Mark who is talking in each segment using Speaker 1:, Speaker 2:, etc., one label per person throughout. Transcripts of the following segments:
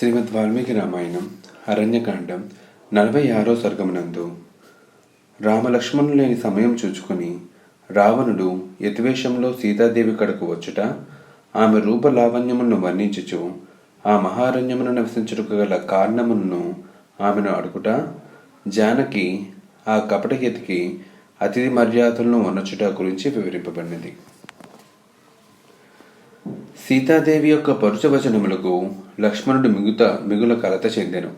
Speaker 1: శ్రీమద్ వాల్మీకి రామాయణం అరణ్యకాండం నలభై ఆరో సర్గమునందు. రామలక్ష్మణులు లేని సమయం చూచుకొని రావణుడు యతివేషంలో సీతాదేవి కడకు వచ్చుట ఆమె రూప లావణ్యములను వర్ణించుచు ఆ మహారణ్యమును నివసించుటకు గల కారణమును ఆమెను అడుగుట జానకి ఆ కపటయతికి అతిథి మర్యాదలను వనచుట గురించి వివరింపబడినది. సీతాదేవి యొక్క పరుచవచనములకు లక్ష్మణుడు మిగుత మిగుల కలత చెందెను.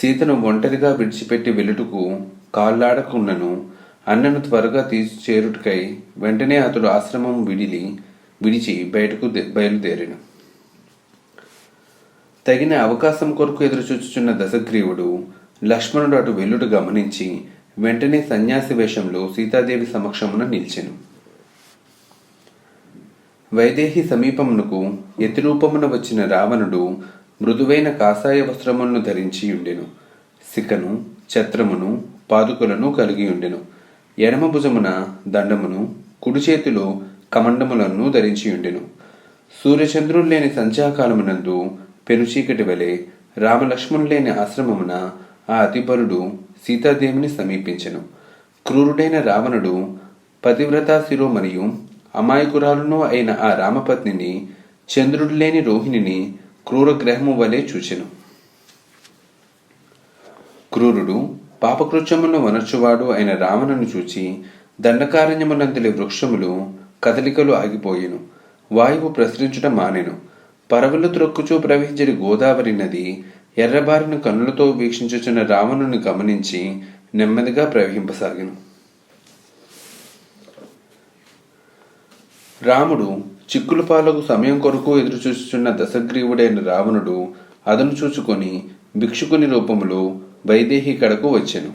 Speaker 1: సీతను ఒంటరిగా విడిచిపెట్టి వెళ్ళుటకు కాళ్ళాడకున్నను అన్నను త్వరగా తీసు చేరుటకై వెంటనే అతడు ఆశ్రమం విడిలి విడిచి బయటకు బయలుదేరాను. తగిన అవకాశం కొరకు ఎదురుచూచుచున్న దశగ్రీవుడు లక్ష్మణుడు అటు వెల్లుడు గమనించి వెంటనే సన్యాసి వేషంలో సీతాదేవి సమక్షమున నిలిచెను. వైదేహి సమీపమునకు యతిరూపమున వచ్చిన రావణుడు మృదువైన కాషాయ వస్త్రములను ధరించి ఉండెను. సికను ఛత్రమును పాదుకులను కలిగి ఉండెను. ఎడమ భుజమున దండమును కుడి చేతిలో కమండములను ధరించి ఉండెను. సూర్యచంద్రులు లేని సంధ్యాకాలమునందు పెనుచీకటి వలె రామలక్ష్మణులు లేని ఆశ్రమమున ఆ అతిపరుడు సీతాదేవిని సమీపించెను. క్రూరుడైన రావణుడు పతివ్రతా శిరోమణియు అమాయకురాలునో అయిన ఆ రామపత్నిని చంద్రుడు లేని రోహిణిని క్రూర గ్రహము వలె చూచెను. క్రూరుడు పాపకృత్యమును వనర్చువాడు అయిన రావణను చూచి దండకారణ్యమునందలి వృక్షములు కదలికలు ఆగిపోయెను. వాయువు ప్రసరించుట మానెను. పరవలు త్రొక్కుచూ ప్రవహించిన గోదావరి నది ఎర్రబారిన కన్నులతో వీక్షించుచున్న రావణుని గమనించి నెమ్మదిగా ప్రవహింపసాగెను. రాముడు చిక్కుల పాలకు సమయం కొరకు ఎదురుచూచుచున్న దశగ్రీవుడైన రావణుడు అదను చూచుకొని భిక్షుకుని రూపములో వైదేహి కడకు వచ్చెను.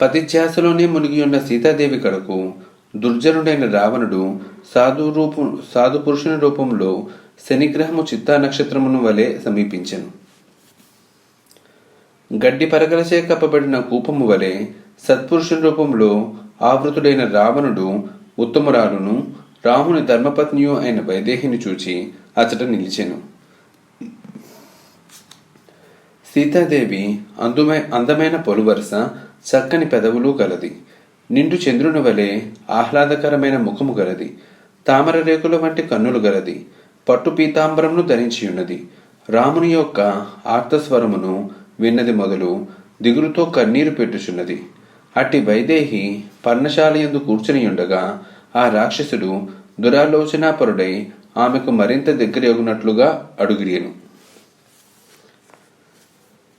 Speaker 1: పతిధ్యాసలోనే మునిగి ఉన్న సీతాదేవి కడకు దుర్జనుడైన రావణుడు సాధు రూపు సాధు పురుషుని రూపంలో శనిగ్రహము చిత్తా నక్షత్రమును వలె సమీపించెను. గడ్డి పరగలచే కప్పబడిన కూపము వలె సత్పురుషుని రూపంలో ఆవృతుడైన రావణుడు ఉత్తమురాలును రాముని ధర్మపత్నియు అయిన వైదేహిని చూచి అచట నిలిచెను. సీతాదేవి అందుమై అందమైన పొలువరస చక్కని పెదవులు గలది. నిండు చంద్రుని వలె ఆహ్లాదకరమైన ముఖము గలది. తామర రేకుల వంటి కన్నులు గలది. పట్టు పీతాంబరమును ధరించి ఉన్నది. రాముని యొక్క ఆర్తస్వరమును విన్నది మొదలు దిగులుతో కన్నీరు పెట్టుచున్నది. అట్టి వైదేహి పర్ణశాలయందు కూర్చుని ఉండగా ఆ రాక్షసుడు దురాలోచనాపరుడై ఆమెకు మరింత దగ్గరగునట్లుగా అడుగిరియను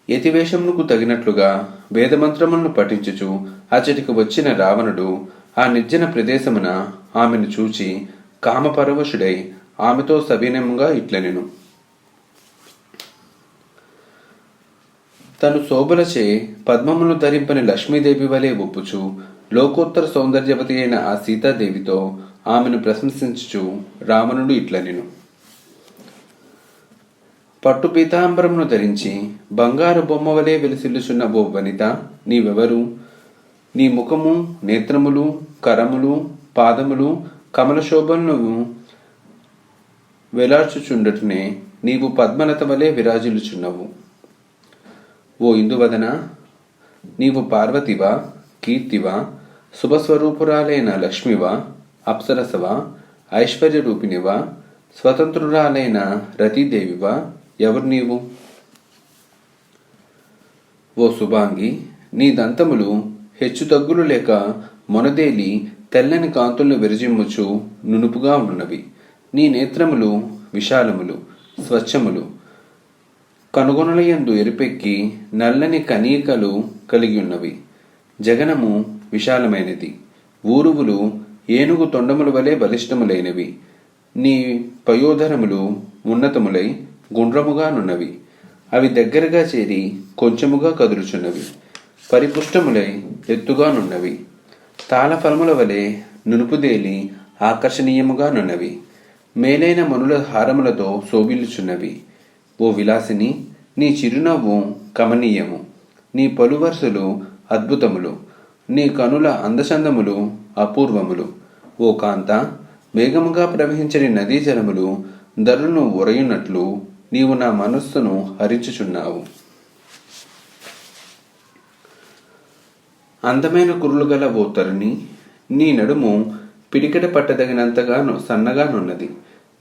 Speaker 1: యతివేషమునకు తగినట్లుగా వేదమంత్రములను పఠించుచు అచటికి వచ్చిన రావణుడు ఆ నిర్జన ప్రదేశమున ఆమెను చూచి కామపరవశుడై ఆమెతో సవీనముగా ఇట్లనెను. తను శోభలచే పద్మమును ధరింపని లక్ష్మీదేవి వలె ఒప్పుచు. లోకోత్తర సౌందర్యవతి అయిన ఆ సీతాదేవితో ఆమెను ప్రశంసించుచు రావణుడు ఇట్లనెను. పట్టు పీతాంబరమును ధరించి బంగారు బొమ్మ వలె వెలిసిల్లుచున్న ఓ వనిత నీవెవరు? నీ ముఖము నేత్రములు కరములు పాదములు కమల శోభను వెలార్చుచుండటనే నీవు పద్మలత వలె విరాజిల్లుచున్నవు. ఓ ఇందువదన నీవు పార్వతివా కీర్తివా శుభస్వరూపురాలైన లక్ష్మివా అప్సరసవా ఐశ్వర్య రూపిణివా స్వతంత్రురాలైన రతీదేవివా ఎవరు నీవు? ఓ శుభాంగి నీ దంతములు హెచ్చు తగ్గులు లేక మొనదేలి తెల్లని కాంతులను విరజిమ్ముచు నునుపుగా ఉన్నవి. నీ నేత్రములు విశాలములు స్వచ్ఛములు. కనుగొనలయందు ఎరుపెక్కి నల్లని కనీకలు కలిగి ఉన్నవి జగనము విశాలమైనది. ఊరువులు ఏనుగు తొండముల వలె బలిష్టములైనవి. నీ పయోధరములు ఉన్నతములై గుండ్రముగానున్నవి అవి దగ్గరగా చేరి కొంచెముగా కదులుచున్నవి. పరిపుష్టములై ఎత్తుగానున్నవి తాళఫలముల వలె నునుపుదేలి ఆకర్షణీయముగానున్నవి మేలైన మనుల హారములతో శోభిల్చున్నవి ఓ విలాసిని నీ చిరునవ్వు కమనీయము నీ పలువరుసలు అద్భుతములు నీ కనుల అందచందములు అపూర్వములు. ఓ కాంత వేగముగా ప్రవహించని నదీ జలములు ధరను ఒరయున్నట్లు నీవు నా మనస్సును హరించుచున్నావు. అందమైన కురులు గల ఓ తరుణి నీ నడుము పిడికెట పట్టదగినంతగాను సన్నగానున్నది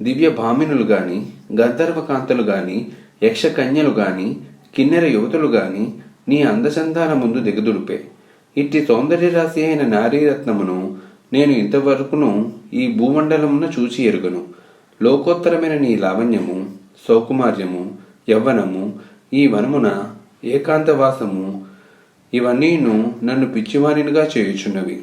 Speaker 1: దివ్య భామినులు గాని గంధర్వకాంతలు గాని యక్షకన్యలు గాని కిన్నెర యువతులు గాని నీ అందచందాల ముందు దిగదుడిపే ఇట్టి సౌందర్య రాశి అయిన నారీరత్నమును నేను ఇంతవరకును ఈ భూమండలమున చూచి ఎరుగను. లోకోత్తరమైన నీ లావణ్యము సౌకుమార్యము యవ్వనము ఈ వనమున ఏకాంతవాసము ఇవన్నీను నన్ను పిచ్చివారినిగా చేయుచున్నవి.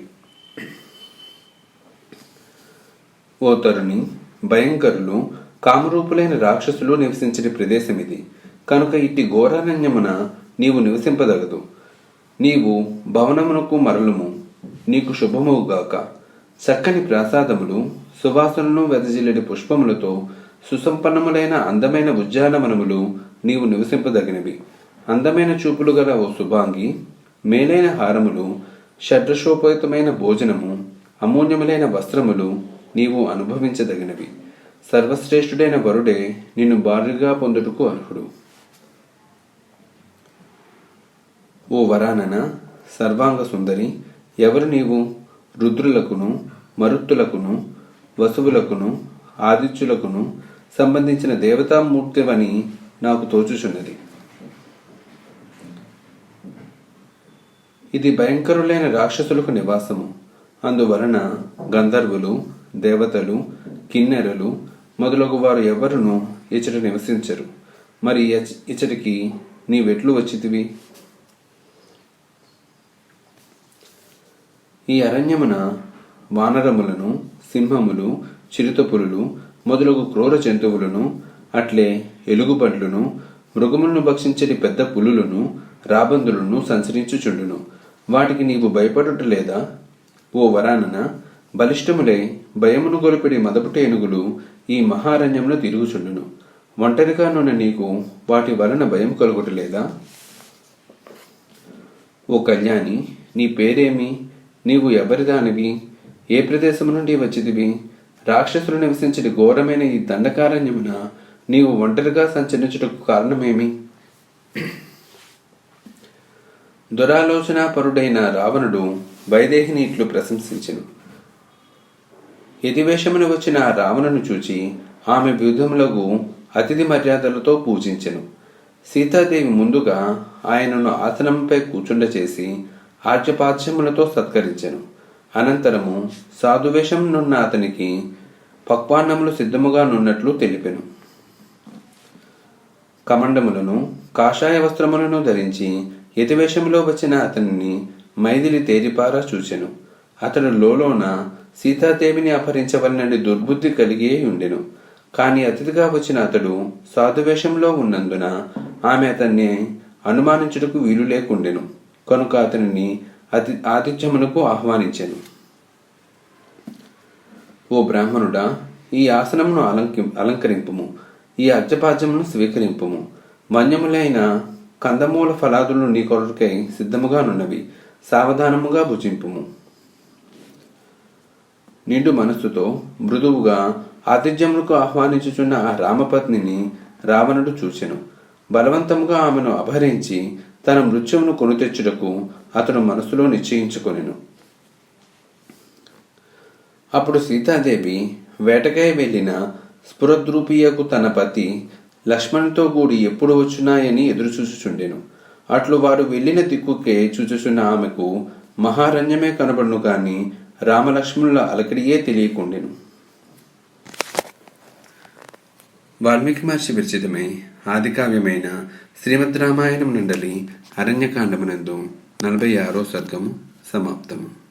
Speaker 1: ఓ తరుణి భయంకరులు కామరూపులైన రాక్షసులు నివసించని ప్రదేశం ఇది. కనుక ఇట్టి ఘోరారణ్యమున నీవు నివసింపదగదు. నీవు భవనమునకు మరలుము. నీకు శుభమవుగాక చక్కని ప్రాసాదములు సువాసనను వెదజిల్లడి పుష్పములతో సుసంపన్నములైన అందమైన ఉద్యానవనములు నీవు నివసింపదగినవి. అందమైన చూపులు గల ఓ శుభాంగి మేలైన హారములు షడ్రశోపేతమైన భోజనము అమూల్యములైన వస్త్రములు నీవు అనుభవించదగినవి. సర్వశ్రేష్ఠుడైన వరుడే నిన్ను భార్యగా పొందుటకు అర్హుడు. ఓ వరానన సర్వాంగ సుందరి ఎవరు నీవు? రుద్రులకును మరుత్తులకును వసువులకును ఆదిత్యులకును సంబంధించిన దేవతామూర్తివని నాకు తోచుచున్నది. ఇది భయంకరులైన రాక్షసులకు నివాసము. అందువలన గంధర్వులు దేవతలు కిన్నెరలు మొదలగు వారు ఎవరునూ ఇచ్చట నివసించరు. మరి ఇచ్చటికి నీవెట్లు వచ్చితివి? ఈ అరణ్యమున వానరములను సింహములు చిరుతపులులు మొదలగు క్రూర జంతువులను అట్లే ఎలుగుబండ్లను మృగములను భక్షించని పెద్ద పులులను రాబందులను సంచరించుచుండును. వాటికి నీవు భయపడుట లేదా? ఓ వరానన బలిష్టములే భయమును గొలిపిడి మదపుటేనుగులు ఈ మహారణ్యంలో తిరుగుచుండును. ఒంటరిగానున్న నీకు వాటి వలన భయం కలుగుటలేదా? ఓ కళ్యాణి నీ పేరేమి? నీవు ఎవరిదానివి? ఏ ప్రదేశం నుండి వచ్చిదివి రాక్షసులు నివసించని ఘోరమైన ఈ దండకారణ్యమున నీవు ఒంటరిగా సంచరించుటకు కారణమేమి? దురాలోచనాపరుడైన రావణుడు వైదేహిని ఇట్లు ప్రశంసించను. యతివేషమును వచ్చిన రావణను చూచి ఆమె విధములకు అతిథి మర్యాదలతో పూజించెను. సీతాదేవి ముందుగా ఆయనను ఆసనంపై కూర్చుండ చేసి ఆర్యపాద్యములతో సత్కరించెను. అనంతరము సాధువేషమునున్న అతనికి పక్వాన్నములు సిద్ధముగా నున్నట్లు తెలిపెను. కమండములను కాషాయ వస్త్రములను ధరించి యతివేషములో వచ్చిన అతనిని మైదిలి తేరిపారా చూచెను. అతడు లోలోన సీతాదేవిని అపహరించవలనని దుర్బుద్ధి కలిగి ఉండెను. కాని అతిథిగా వచ్చిన అతడు సాధువేషంలో ఉన్నందున ఆమె అతన్ని అనుమానించుటకు వీలు లేకుండెను. కనుక అతనిని అతి ఆతిథ్యమునకు ఆహ్వానించాను. ఓ బ్రాహ్మణుడా ఈ ఆసనమును అలంకి అలంకరింపుము. ఈ అర్జపాద్యమును స్వీకరింపుము. మన్యములైన కందమూల ఫలాదులు నీ కొరకై సిద్ధముగానున్నవి సావధానముగా భుజింపుము. నిండు మనస్సుతో మృదువుగా ఆతిథ్యములకు ఆహ్వానించుచున్న ఆ రామపత్నిని రావణుడు చూచెను. బలవంతముగా ఆమెను అపహరించి తన మృత్యువును కొనుతెచ్చుటకు అతను మనసులో నిశ్చయించుకొనెను. అప్పుడు సీతాదేవి వేటకై వెళ్ళిన స్ఫురద్రూపీయకు తన పతి లక్ష్మణ్తో కూడి ఎప్పుడు వచ్చున్నాయని ఎదురుచూచుచుండెను. అట్లు వారు వెళ్ళిన దిక్కుకే చూచుచున్న ఆమెకు మహారణ్యమే కనబడును కానీ రామలక్ష్మణుల అలకడియే తెలియకుండెను. వాల్మీకి మహర్షి విరచితమై ఆదికావ్యమైన శ్రీమద్ రామాయణం నుండలి అరణ్యకాండమునందు నలభై ఆరో సర్గము సమాప్తము.